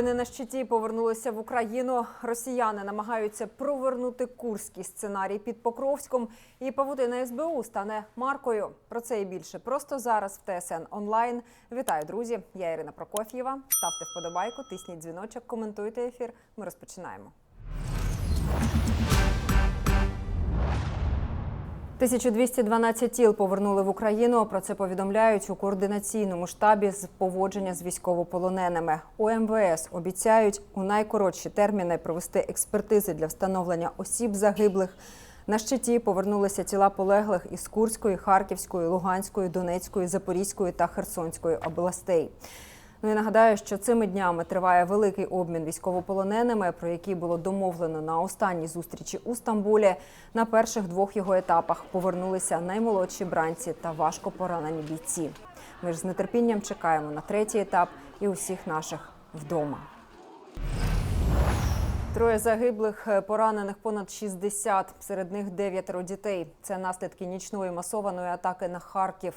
Воїни на щиті повернулися в Україну. Росіяни намагаються провернути курський сценарій під Покровськом. І павутина СБУ стане маркою. Про це і більше просто зараз в ТСН онлайн. Вітаю, друзі! Я Ірина Прокоф'єва. Ставте вподобайку, тисніть дзвіночок, коментуйте ефір. Ми розпочинаємо. 1212 тіл повернули в Україну. Про це повідомляють у координаційному штабі з поводження з військовополоненими. У МВС обіцяють у найкоротші терміни провести експертизи для встановлення осіб загиблих. На щиті повернулися тіла полеглих із Курської, Харківської, Луганської, Донецької, Запорізької та Херсонської областей. Ну і нагадаю, що цими днями триває великий обмін військовополоненими, про який було домовлено на останній зустрічі у Стамбулі. На перших двох його етапах повернулися наймолодші бранці та важко поранені бійці. Ми ж з нетерпінням чекаємо на третій етап і усіх наших вдома. Троє загиблих, е, поранених понад 60, серед них дев'ятеро дітей. Це наслідки нічної масованої атаки на Харків.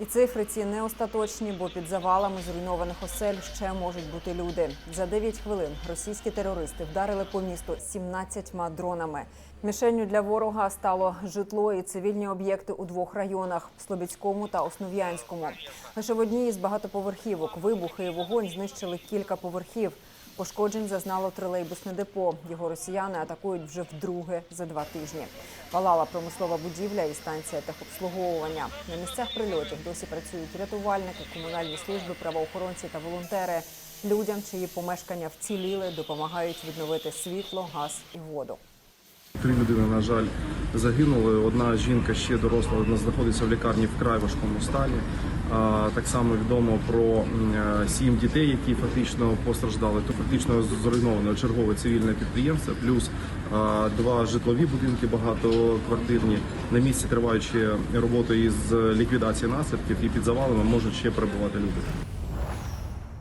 І цифри ці не остаточні, бо під завалами зруйнованих осель ще можуть бути люди. За 9 хвилин російські терористи вдарили по місту 17 дронами. Мішенню для ворога стало житло і цивільні об'єкти у двох районах Слобідському та Основ'янському. Лише в одній із багатоповерхівок вибухи і вогонь знищили кілька поверхів. Пошкоджень зазнало тролейбусне депо. Його росіяни атакують вже вдруге за два тижні. Палала промислова будівля і станція техобслуговування. На місцях прильотів досі працюють рятувальники, комунальні служби, правоохоронці та волонтери. Людям, чиї помешкання вціліли, допомагають відновити світло, газ і воду. Три людини, на жаль, загинули. Одна жінка ще доросла, вона знаходиться в лікарні в край важкому стані. Так само відомо про е, сім дітей, які фактично постраждали. То фактично зруйновано чергове цивільне підприємство, плюс два житлові будинки багатоквартирні. На місці триваючи роботи із ліквідації наслідків і під завалами можуть ще перебувати люди.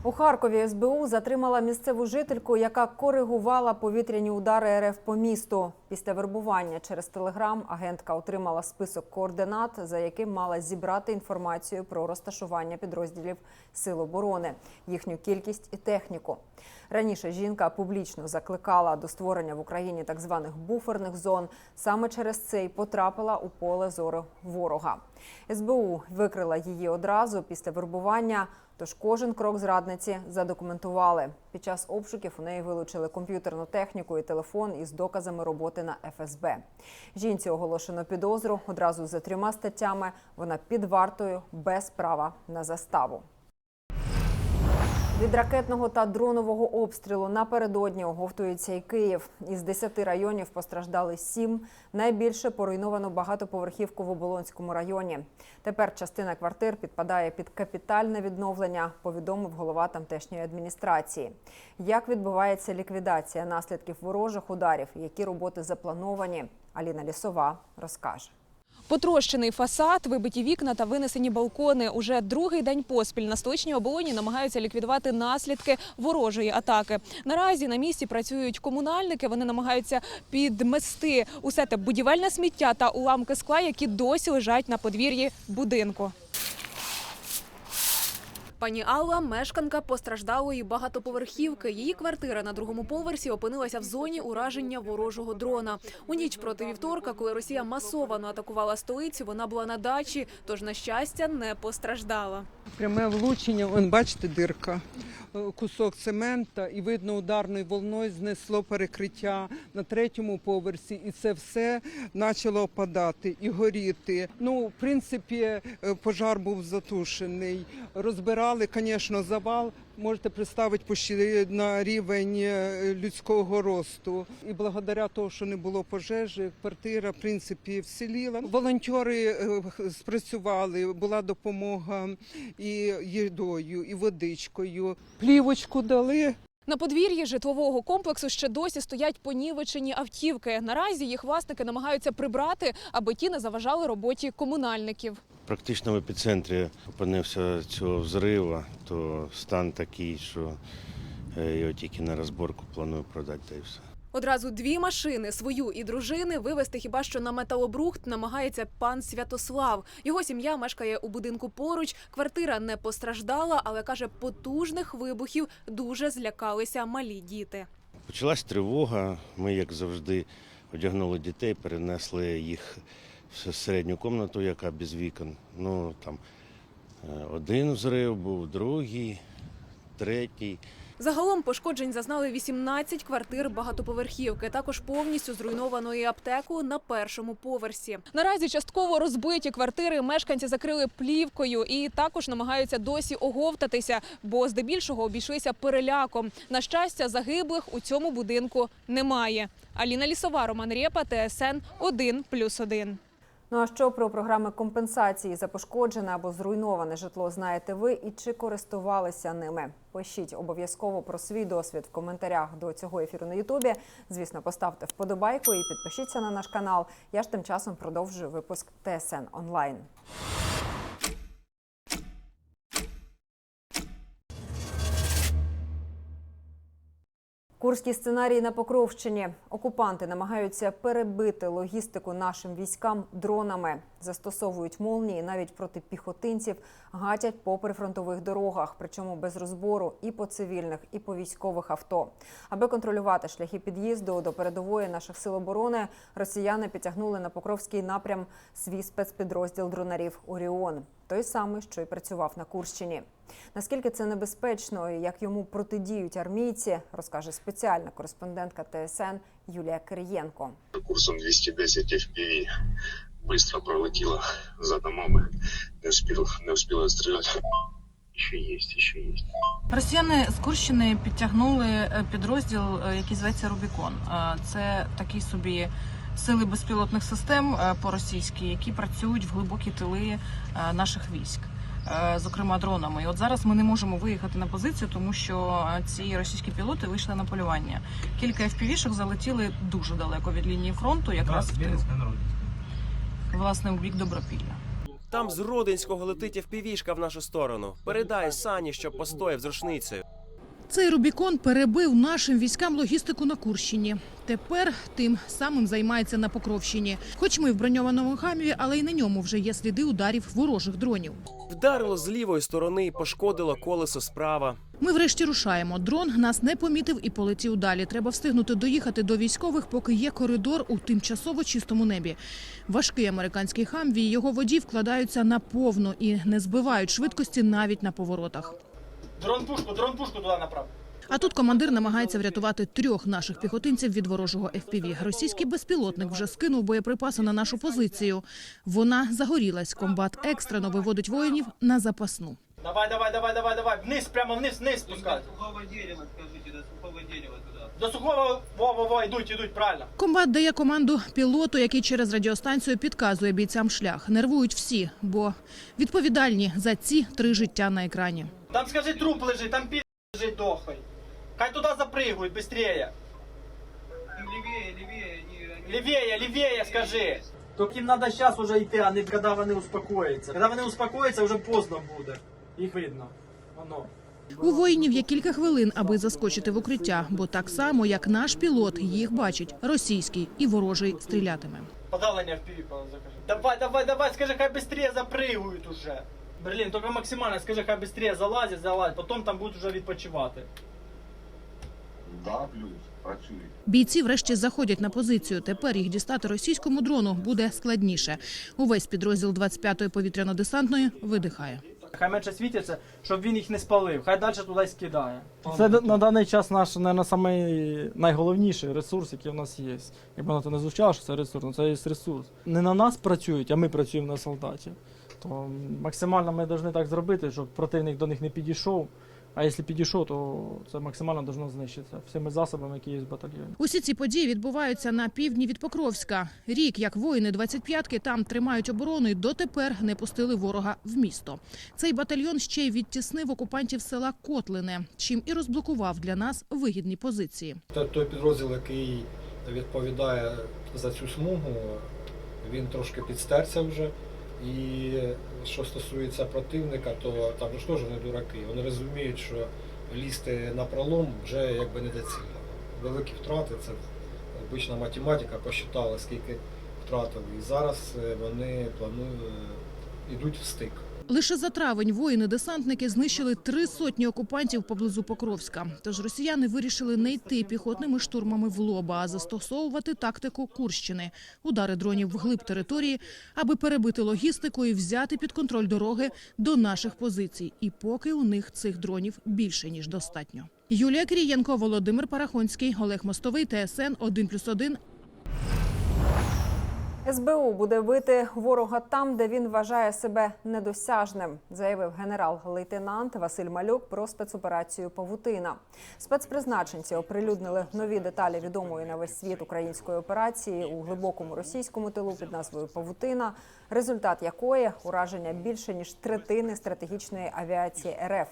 У Харкові СБУ затримала місцеву жительку, яка коригувала повітряні удари РФ по місту. Після вербування через телеграм агентка отримала список координат, за яким мала зібрати інформацію про розташування підрозділів Сил оборони, їхню кількість і техніку. Раніше жінка публічно закликала до створення в Україні так званих буферних зон. Саме через це й потрапила у поле зору ворога. СБУ викрила її одразу після вербування. Тож кожен крок зрадниці задокументували. Під час обшуків у неї вилучили комп'ютерну техніку і телефон із доказами роботи на ФСБ. Жінці оголошено підозру одразу за трьома статтями. Вона під вартою без права на заставу. Від ракетного та дронового обстрілу напередодні оговтується і Київ. Із 10 районів постраждали 7. Найбільше поруйновано багатоповерхівку в Оболонському районі. Тепер частина квартир підпадає під капітальне відновлення, повідомив голова тамтешньої адміністрації. Як відбувається ліквідація наслідків ворожих ударів, які роботи заплановані, Аліна Лісова розкаже. Потрощений фасад, вибиті вікна та винесені балкони. Уже другий день поспіль на столичній оболоні намагаються ліквідувати наслідки ворожої атаки. Наразі на місці працюють комунальники. Вони намагаються підмести усе те будівельне сміття та уламки скла, які досі лежать на подвір'ї будинку. Пані Алла – мешканка постраждалої багатоповерхівки. Її квартира на другому поверсі опинилася в зоні ураження ворожого дрона. У ніч проти вівторка, коли Росія масовано атакувала столицю, вона була на дачі, тож, на щастя, не постраждала. Пряме влучення, вон бачите, дирка, Е, кусок цемента, і видно, ударною волною знесло перекриття на третьому поверсі, і це все почало опадати і горіти. Ну, в принципі, е, пожар був затушений. Розбирали, звісно, завал. Можете представити почти на рівень е, людського росту. І благодаря того, що не було пожежі, квартира в принципі вціліла. Волонтери е, спрацювали, була допомога і їдою, і водичкою. Плівочку дали. На подвір'ї житлового комплексу ще досі стоять понівечені автівки. Наразі їх власники намагаються прибрати, аби ті не заважали роботі комунальників. Практично в епіцентрі опинився цього взриву, то стан такий, що е, його тільки на розборку планую продати та і все. Одразу дві машини, свою і дружини, вивезти хіба що на металобрухт намагається пан Святослав. Його сім'я мешкає у будинку поруч. Квартира не постраждала, але каже, потужних вибухів дуже злякалися малі діти. Почалась тривога. Ми, як завжди, одягнули дітей, перенесли їх середню кімнату, яка без вікон. Ну там е, один взрив був, другий, третій. Загалом пошкоджень зазнали 18 квартир багатоповерхівки. Також повністю зруйнованої аптеку на першому поверсі. Наразі частково розбиті квартири мешканці закрили плівкою і також намагаються досі оговтатися, бо здебільшого обійшлися переляком. На щастя, загиблих у цьому будинку немає. Аліна Лісова, Роман Рєпа, ТСН 1+,1. Ну а що про програми компенсації за пошкоджене або зруйноване житло знаєте ви і чи користувалися ними? Пишіть обов'язково про свій досвід в коментарях до цього ефіру на Ютубі. Звісно, поставте вподобайку і підпишіться на наш канал. Я ж тим часом продовжую випуск ТСН онлайн. Курський сценарій на Покровщині. Окупанти намагаються перебити логістику нашим військам дронами, застосовують молнії навіть проти піхотинців, гатять по прифронтових дорогах, причому без розбору і по цивільних, і по військових авто. Аби контролювати шляхи під'їзду до передової наших сил оборони, росіяни підтягнули на Покровський напрям свій спецпідрозділ дронарів Оріон, той самий, що й працював на Курщині. Наскільки це небезпечно і як йому протидіють армійці, розкаже спеціальна кореспондентка ТСН Юлія Кириєнко. курсом 210 FPV быстро пролетела за домами, не успел, не успела стрелять. Еще есть, еще есть. Росіяни з Курщини підтягнули е, підрозділ, е, який зветься Рубікон. Е, Це такі собі сили безпілотних систем е, по-російськи, які працюють в глибокі тили наших військ. Е, Зокрема, дронами. І от зараз ми не можемо виїхати на позицію, тому що е, ці російські пілоти вийшли на полювання. Кілька FPV-шок залетіли дуже далеко від лінії фронту, якраз в тил. власне у бік Добропілля. Там з Рудинського летить впівішка в нашу сторону. Передай Сані, щоб постояв з рушницею. Цей Рубікон перебив нашим військам логістику на Курщині. Тепер тим самим займається на Покровщині. Хоч ми в броньованому хамві, але й на ньому вже є сліди ударів ворожих дронів. Вдарило з лівої сторони, пошкодило колесо справа. Ми врешті рушаємо. Дрон нас не помітив і полетів далі. Треба встигнути доїхати до військових, поки є коридор у тимчасово чистому небі. Важкий американський хамві і його водій вкладаються на повну і не збивають швидкості навіть на поворотах. Дрон пушку, дрон пушку туди направ. А тут командир намагається врятувати трьох наших піхотинців від ворожого FPV. Російський безпілотник вже скинув боєприпаси на нашу позицію. Вона загорілась. Комбат екстрено виводить воїнів на запасну. Давай, давай, давай, давай, давай. Вниз, прямо вниз, вниз спускай. До сухого дерева, скажите, до сухого дерева. До сухого, во, во, во, йдуть, йдуть, правильно. Комбат дає команду пілоту, який через радіостанцію підказує бійцям шлях. Нервують всі, бо відповідальні за ці три життя на екрані. Там скажи, труп лежить, там пі лежить дохлий. Хай туди запригують, левее. Лівіє, лівіє, скажи. Тільки їм треба зараз уже йти, а не коли вони успокояться. Коли вони успокояться, вже поздно буде. Їх видно. Воно. У воїнів є кілька хвилин, аби заскочити в укриття, бо так само, як наш пілот, їх бачить російський і ворожий стрілятиме. Подавлення в піві, закажи. Давай, давай, давай, скажи, хай быстрее запригують уже. Берлін, тільки максимально скажи, хай быстрее залазять, залазять, потім там будуть вже відпочивати. Да, плюс, працює. Бійці врешті заходять на позицію. Тепер їх дістати російському дрону буде складніше. Увесь підрозділ 25-ї повітряно-десантної видихає. Хай менше світяться, щоб він їх не спалив. Хай далі туди скидає. Це на даний час наш, самий найголовніший ресурс, який в нас є. Якби на то не звучало, що це ресурс, але це є ресурс. Не на нас працюють, а ми працюємо на солдатів. То максимально ми повинні так зробити, щоб противник до них не підійшов. А якщо підійшов, то це максимально повинно знищитися всіми засобами, які є в батальйоні. Усі ці події відбуваються на півдні від Покровська. Рік, як воїни 25-ки там тримають оборону і дотепер не пустили ворога в місто. Цей батальйон ще й відтіснив окупантів села Котлине, чим і розблокував для нас вигідні позиції. Той, той підрозділ, який відповідає за цю смугу, він трошки підстерся вже. І що стосується противника, то там ж теж не дураки. Вони розуміють, що лізти на пролом вже якби недоцільно. Великі втрати це обична математика посчитала, скільки втратили. І зараз е, вони планують йдуть в стик. Лише за травень воїни-десантники знищили три сотні окупантів поблизу Покровська. Тож росіяни вирішили не йти піхотними штурмами в лоба, а застосовувати тактику Курщини – удари дронів вглиб території, аби перебити логістику і взяти під контроль дороги до наших позицій. І поки у них цих дронів більше ніж достатньо. Юлія Крієнко, Володимир Парахонський, Олег Мостовий, ТСН 1+,1, СБУ буде бити ворога там, де він вважає себе недосяжним, заявив генерал-лейтенант Василь Малюк про спецоперацію Павутина. Спецпризначенці оприлюднили нові деталі відомої на весь світ української операції у глибокому російському тилу під назвою Павутина, результат якої ураження більше ніж третини стратегічної авіації РФ.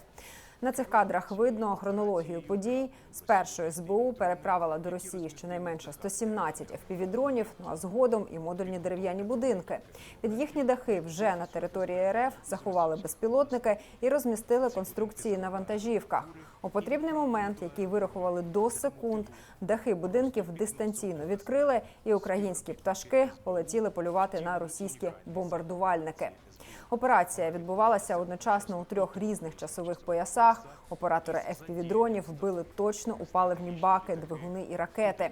На цих кадрах видно хронологію подій. Спершу СБУ переправила до Росії щонайменше 117 FPV-дронів, ну а згодом і модульні дерев'яні будинки. Під їхні дахи вже на території РФ заховали безпілотники і розмістили конструкції на вантажівках. У потрібний момент, який вирахували до секунд, дахи будинків дистанційно відкрили, і українські пташки полетіли полювати на російські бомбардувальники. Операція відбувалася одночасно у трьох різних часових поясах. Оператори FPV-дронів вбили точно у паливні баки, двигуни і ракети.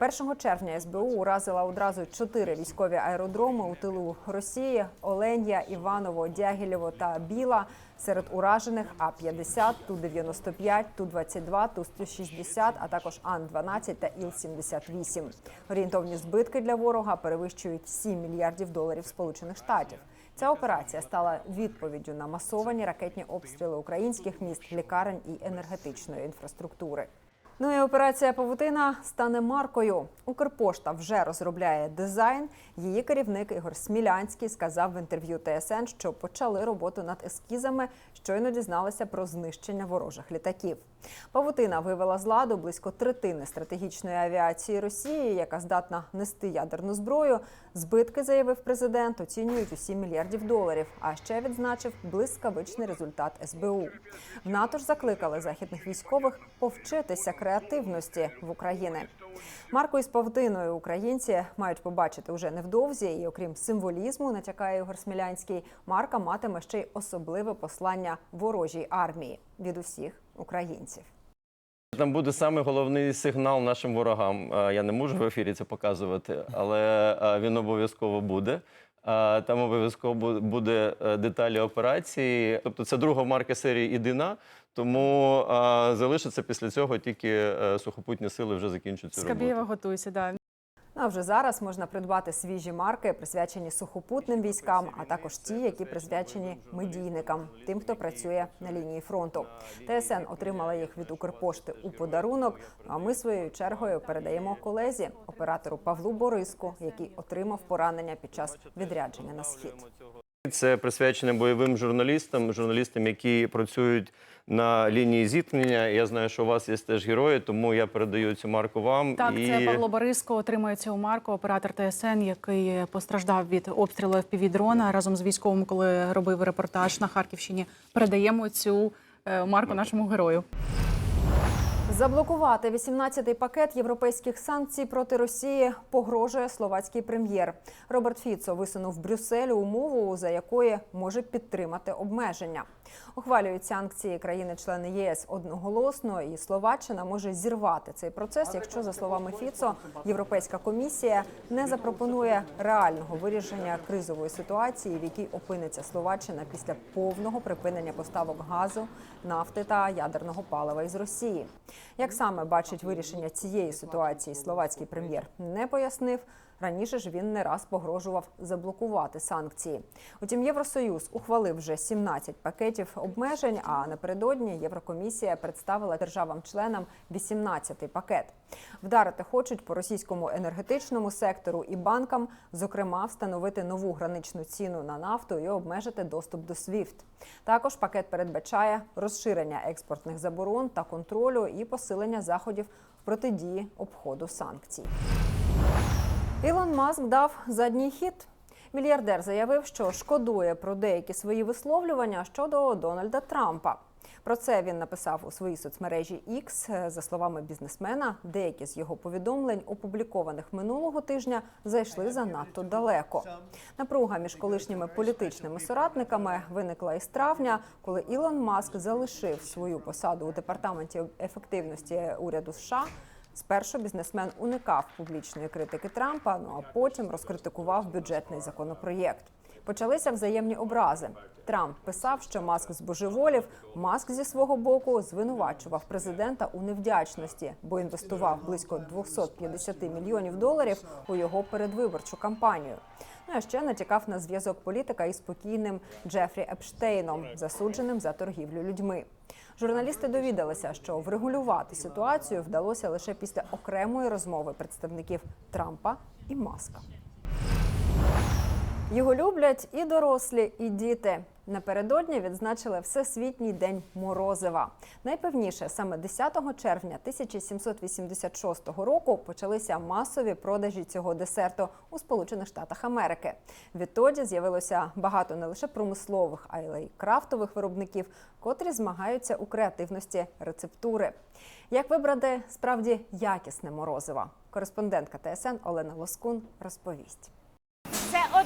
1 червня СБУ уразила одразу чотири військові аеродроми у тилу Росії: Оленя, Іваново, Дягілєво та Біла. Серед уражених А-50, Ту-95, Ту-22, Ту-160, а також Ан-12 та Іл-78. Орієнтовні збитки для ворога перевищують 7 мільярдів доларів Сполучених Штатів. Ця операція стала відповіддю на масовані ракетні обстріли українських міст, лікарень і енергетичної інфраструктури. Ну і операція Павутина стане маркою. Укрпошта вже розробляє дизайн. Її керівник Ігор Смілянський сказав в інтерв'ю ТСН, що почали роботу над ескізами, щойно дізналися про знищення ворожих літаків. Павутина вивела з ладу близько третини стратегічної авіації Росії, яка здатна нести ядерну зброю. Збитки, заявив президент, оцінюють у 7 мільярдів доларів. А ще відзначив блискавичний результат СБУ. В НАТО ж закликали західних військових повчитися креативності в Україні. Марку із павутиною українці мають побачити уже невдовзі. І окрім символізму, натякає Ігор Смілянський, марка матиме ще й особливе послання ворожій армії від усіх українців. Там буде саме головний сигнал нашим ворогам. Е, Я не можу в ефірі це показувати, але е, він обов'язково буде. Е, Там обов'язково буде деталі операції. Тобто це друга марка серії Ідина. Тому залишиться після цього тільки сухопутні сили вже закінчують цю роботу. Скабєєва готуйся, да. Ну, а вже зараз можна придбати свіжі марки, присвячені сухопутним військам, а також ті, які присвячені медійникам, тим, хто працює на лінії фронту. ТСН отримала їх від Укрпошти у подарунок. А ми своєю чергою передаємо колезі, оператору Павлу Бориску, який отримав поранення під час відрядження на схід. Це присвячене бойовим журналістам, журналістам, які працюють на лінії зіткнення. Я знаю, що у вас є теж герої, тому я передаю цю марку вам. Так, і... це Павло Бориско отримує цю марку, оператор ТСН, який постраждав від обстрілу FPV-дрона разом з військовим, коли робив репортаж на Харківщині. Передаємо цю е, марку нашому герою. Заблокувати 18-й пакет європейських санкцій проти Росії погрожує словацький прем'єр. Роберт Фіцо висунув Брюсселю умову, за якої може підтримати обмеження. Ухвалюють санкції країни-члени ЄС одноголосно, і Словаччина може зірвати цей процес, якщо, за словами Фіцо, Європейська комісія не запропонує реального вирішення кризової ситуації, в якій опиниться Словаччина після повного припинення поставок газу, нафти та ядерного палива із Росії. Як саме бачить вирішення цієї ситуації словацький прем'єр, не пояснив. Раніше ж він не раз погрожував заблокувати санкції. Утім, Євросоюз ухвалив вже 17 пакетів обмежень. А напередодні Єврокомісія представила державам-членам 18-й пакет. Вдарити хочуть по російському енергетичному сектору і банкам, зокрема, встановити нову граничну ціну на нафту і обмежити доступ до SWIFT. Також пакет передбачає розширення експортних заборон та контролю і посилення заходів протидії обходу санкцій. Ілон Маск дав задній хід. Мільярдер заявив, що шкодує про деякі свої висловлювання щодо Дональда Трампа. Про це він написав у своїй соцмережі X. За словами бізнесмена, деякі з його повідомлень, опублікованих минулого тижня, зайшли занадто далеко. Напруга між колишніми політичними соратниками виникла із травня, коли Ілон Маск залишив свою посаду у департаменті ефективності уряду США. Спершу бізнесмен уникав публічної критики Трампа, ну а потім розкритикував бюджетний законопроєкт. Почалися взаємні образи. Трамп писав, що Маск збожеволів. Маск зі свого боку звинувачував президента у невдячності, бо інвестував близько 250 мільйонів доларів у його передвиборчу кампанію. Ну а ще натякав на зв'язок політика із спокійним Джефрі Епштейном, засудженим за торгівлю людьми. Журналісти довідалися, що врегулювати ситуацію вдалося лише після окремої розмови представників Трампа і Маска. Його люблять і дорослі, і діти. Напередодні відзначили Всесвітній день морозива. Найпевніше, саме 10 червня 1786 року почалися масові продажі цього десерту у Сполучених Штатах Америки. Відтоді з'явилося багато не лише промислових, а й крафтових виробників, котрі змагаються у креативності рецептури. Як вибрати справді якісне морозиво? Кореспондентка ТСН Олена Лоскун розповість.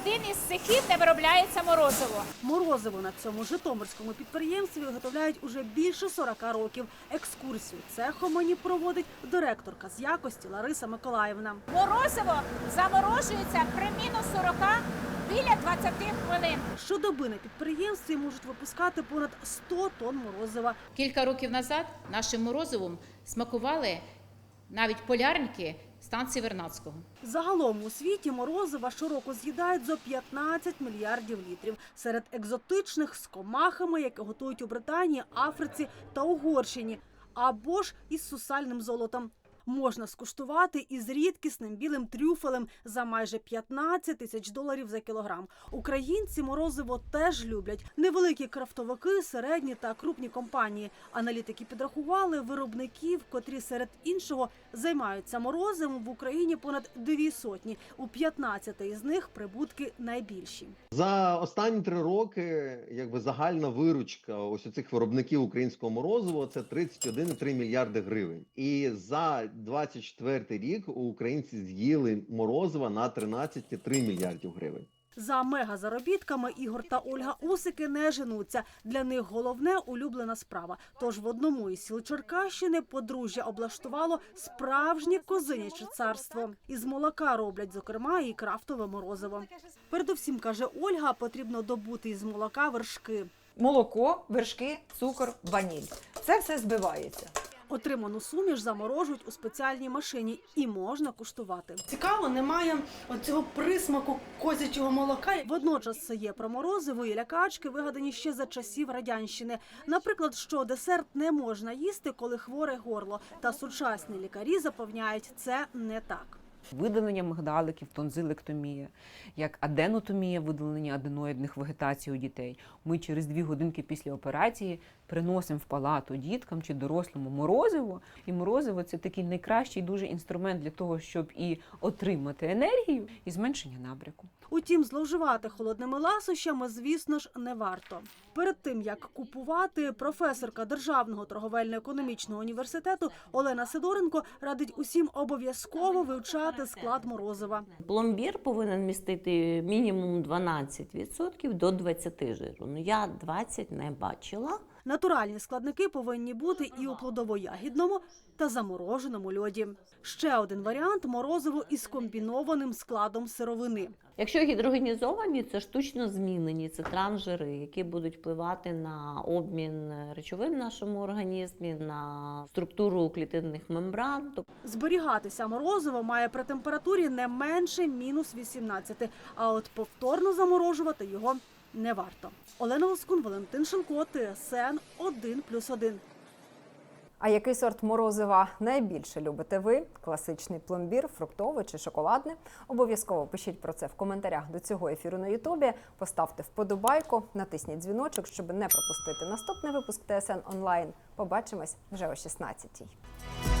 Один із цехів, де виробляється морозиво. Морозиво на цьому житомирському підприємстві виготовляють уже більше 40 років. Екскурсію цехом мені проводить директорка з якості Лариса Миколаївна. Морозиво заморожується при мінус 40 біля 20 хвилин. Щодоби на підприємстві можуть випускати понад 100 тонн морозива. Кілька років назад нашим морозивом смакували навіть полярники станції Вернадського. Загалом у світі морозива щороку з'їдають за 15 мільярдів літрів. Серед екзотичних з комахами, які готують у Британії, Африці та Угорщині, або ж із сусальним золотом. Можна скуштувати із рідкісним білим трюфелем за майже 15 тисяч доларів за кілограм. Українці морозиво теж люблять. Невеликі крафтовики, середні та крупні компанії. Аналітики підрахували виробників, котрі серед іншого займаються морозивом в Україні понад дві сотні. У 15 із них прибутки найбільші. За останні три роки, якби загальна виручка ось у цих виробників українського морозиву це 31,3 мільярди гривень. І за 24 рік українці з'їли морозива на 13,3 мільярдів гривень. За мегазаробітками Ігор та Ольга Усики не женуться. Для них головне улюблена справа. Тож в одному із сіл Черкащини подружжя облаштувало справжнє козиняче царство. Із молока роблять, зокрема, і крафтове морозиво. Передусім каже Ольга, потрібно добути із молока вершки. молоко, вершки, цукор, ваніль. Це все збивається. Отриману суміш заморожують у спеціальній машині і можна куштувати. Цікаво, немає оцього присмаку козячого молока. Водночас це є про морозиво і лякачки, вигадані ще за часів радянщини. Наприклад, що десерт не можна їсти, коли хворе горло. Та сучасні лікарі запевняють, це не так. Видалення мигдаликів, тонзилектомія, як аденотомія, видалення аденоїдних вегетацій у дітей. Ми через дві годинки після операції приносимо в палату діткам чи дорослому морозиво. І морозиво це такий найкращий дуже інструмент для того, щоб і отримати енергію, і зменшення набряку. Утім, зловживати холодними ласощами, звісно ж, не варто. Перед тим як купувати, професорка Державного торговельно-економічного університету Олена Сидоренко радить усім обов'язково вивчати склад морозива. Пломбір повинен містити мінімум 12% до 20 жиру. Ну я 20 не бачила. Натуральні складники повинні бути і у плодово-ягідному та замороженому льоді. Ще один варіант морозиво із комбінованим складом сировини. Якщо гідрогенізовані, це штучно змінені, це трансжири, які будуть впливати на обмін речовин в нашому організмі, на структуру клітинних мембран. Зберігатися морозиво має при температурі не менше мінус 18, а от повторно заморожувати його не варто. Олена Лоскун, Валентин Шилко, ТСН 1+,1. А який сорт морозива найбільше любите ви? Класичний пломбір, фруктовий чи шоколадний? Обов'язково пишіть про це в коментарях до цього ефіру на Ютубі. Поставте вподобайку, натисніть дзвіночок, щоб не пропустити наступний випуск ТСН онлайн. Побачимось вже о 16-й.